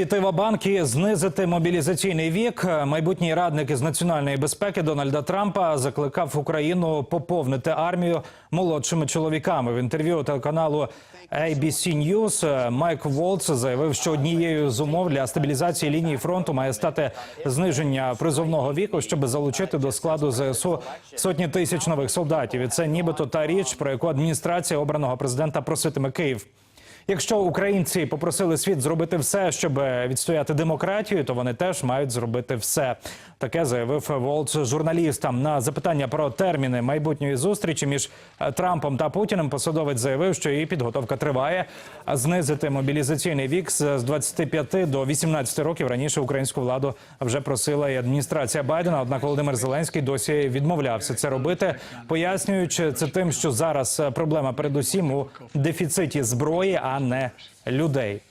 Піти в банк і знизити мобілізаційний вік. Майбутній радник із національної безпеки Дональда Трампа закликав Україну поповнити армію молодшими чоловіками. В інтерв'ю телеканалу ABC News Майк Волц заявив, що однією з умов для стабілізації лінії фронту має стати зниження призовного віку, щоб залучити до складу ЗСУ сотні тисяч нових солдатів. І це нібито та річ, про яку адміністрація обраного президента проситиме Київ. Якщо українці попросили світ зробити все, щоб відстояти демократію, то вони теж мають зробити все. Таке заявив Волц журналістам на запитання про терміни майбутньої зустрічі між е, Трампом та Путіним. Посадовець заявив, що її підготовка триває. А знизити мобілізаційний вік з з 25 до 18 років раніше українську владу вже просила і адміністрація Байдена. Однак Володимир Зеленський досі відмовлявся це робити, пояснюючи це тим, що зараз е, проблема передусім у дефіциті зброї, а не людей.